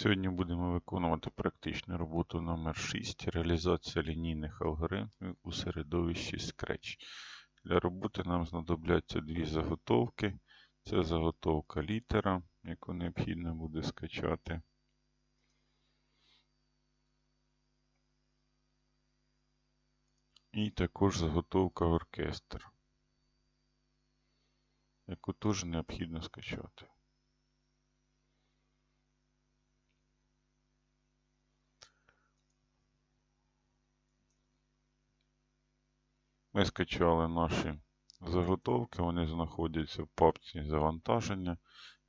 Сьогодні будемо виконувати практичну роботу номер 6 реалізація лінійних алгоритмів у середовищі Scratch. Для роботи нам знадобляться дві заготовки. Це заготовка літера, яку необхідно буде скачати. І також заготовка оркестр, яку теж необхідно скачати. Ми скачали наші заготовки, вони знаходяться в папці завантаження,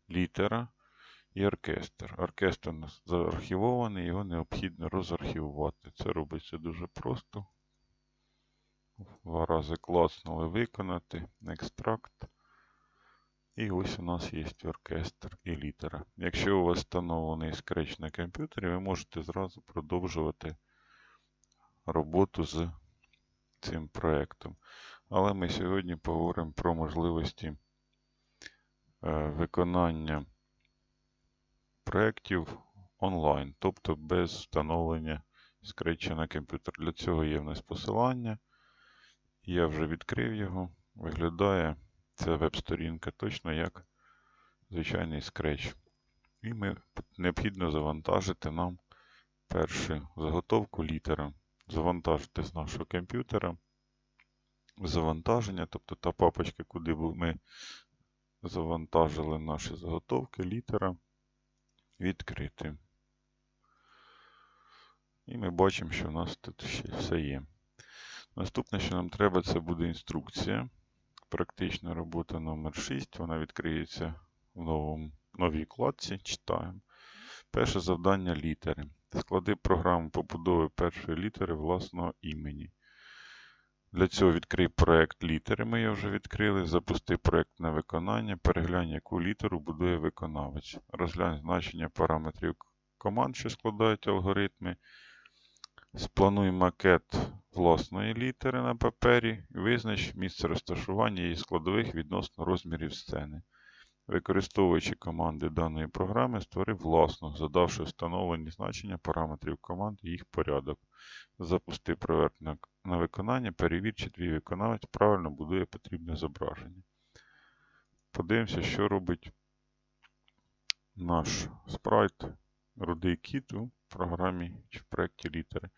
літера і оркестр. Оркестр у нас заархівований, його необхідно розархівувати. Це робиться дуже просто. Два рази клацнули виконати, екстракт. І ось у нас є оркестр і літера. Якщо у вас встановлений Scratch на комп'ютері, ви можете зразу продовжувати роботу з цим проєктом. Але ми сьогодні поговоримо про можливості е, виконання проєктів онлайн, тобто без встановлення скретча на комп'ютер. Для цього є в нас посилання. Я вже відкрив його. Виглядає ця веб-сторінка точно як звичайний Scratch. І ми необхідно завантажити нам першу заготовку літера завантажити з нашого комп'ютера. Завантаження, тобто та папочка, куди ми завантажили наші заготовки, літера, відкрити. І ми бачимо, що у нас тут ще все є. Наступне, що нам треба, це буде інструкція. Практична робота номер 6 Вона відкриється в новому, новій вкладці. Читаємо. Перше завдання літери. Склади програму побудови першої літери власного імені. Для цього відкрий проєкт літери. Ми його вже відкрили. Запусти проєкт на виконання. Переглянь, яку літеру будує виконавець. Розглянь значення параметрів команд, що складають алгоритми. Сплануй макет власної літери на папері. Визнач місце розташування її складових відносно розмірів сцени. Використовуючи команди даної програми, створи власну, задавши встановлені значення параметрів команд і їх порядок. Запусти проверт на, на виконання, перевір, чи твій виконавець правильно будує потрібне зображення. Подивимося, що робить наш спрайт рудий кіт у програмі чи в проєкті літери.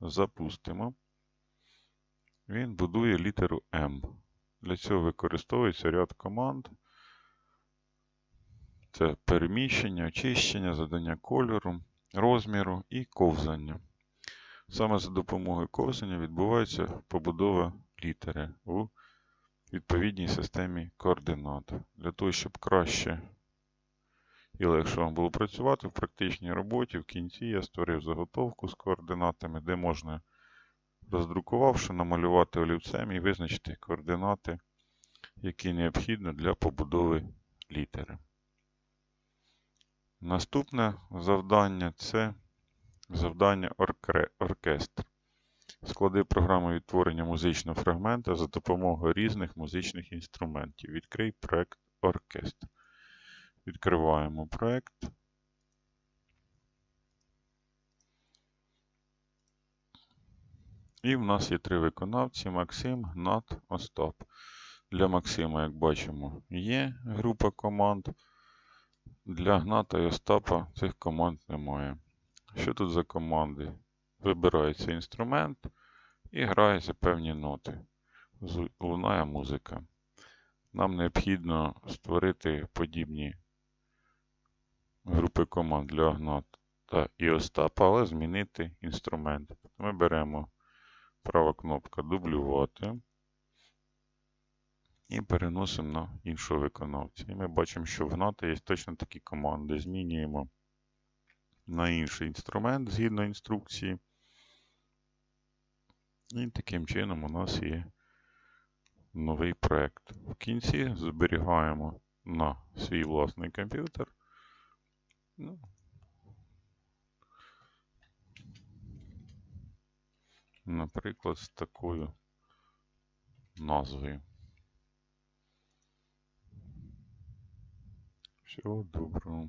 Запустимо. Він будує літеру М. Для цього використовується ряд команд. Це переміщення, очищення, задання кольору, розміру і ковзання. Саме за допомогою ковзання відбувається побудова літери у відповідній системі координат. Для того, щоб краще і легше вам було працювати в практичній роботі, в кінці я створив заготовку з координатами, де можна, роздрукувавши, намалювати олівцем і визначити координати, які необхідні для побудови літери. Наступне завдання це завдання оркестр. Склади програму відтворення музичного фрагмента за допомогою різних музичних інструментів. Відкрий проект оркестр. Відкриваємо проект. І в нас є три виконавці: Максим, Гнат, Остап. Для Максима, як бачимо, є група команд. Для Гната і Остапа цих команд немає. Що тут за команди? Вибирається інструмент і граються певні ноти. Лунає музика. Нам необхідно створити подібні групи команд для Гната і Остапа, але змінити інструмент. Ми беремо права кнопка дублювати і переносимо на іншого виконавця. І ми бачимо, що в Гната є точно такі команди. Змінюємо на інший інструмент згідно інструкції. І таким чином у нас є новий проєкт. В кінці зберігаємо на свій власний комп'ютер. Ну, Наприклад, з такою назвою. Всего доброго.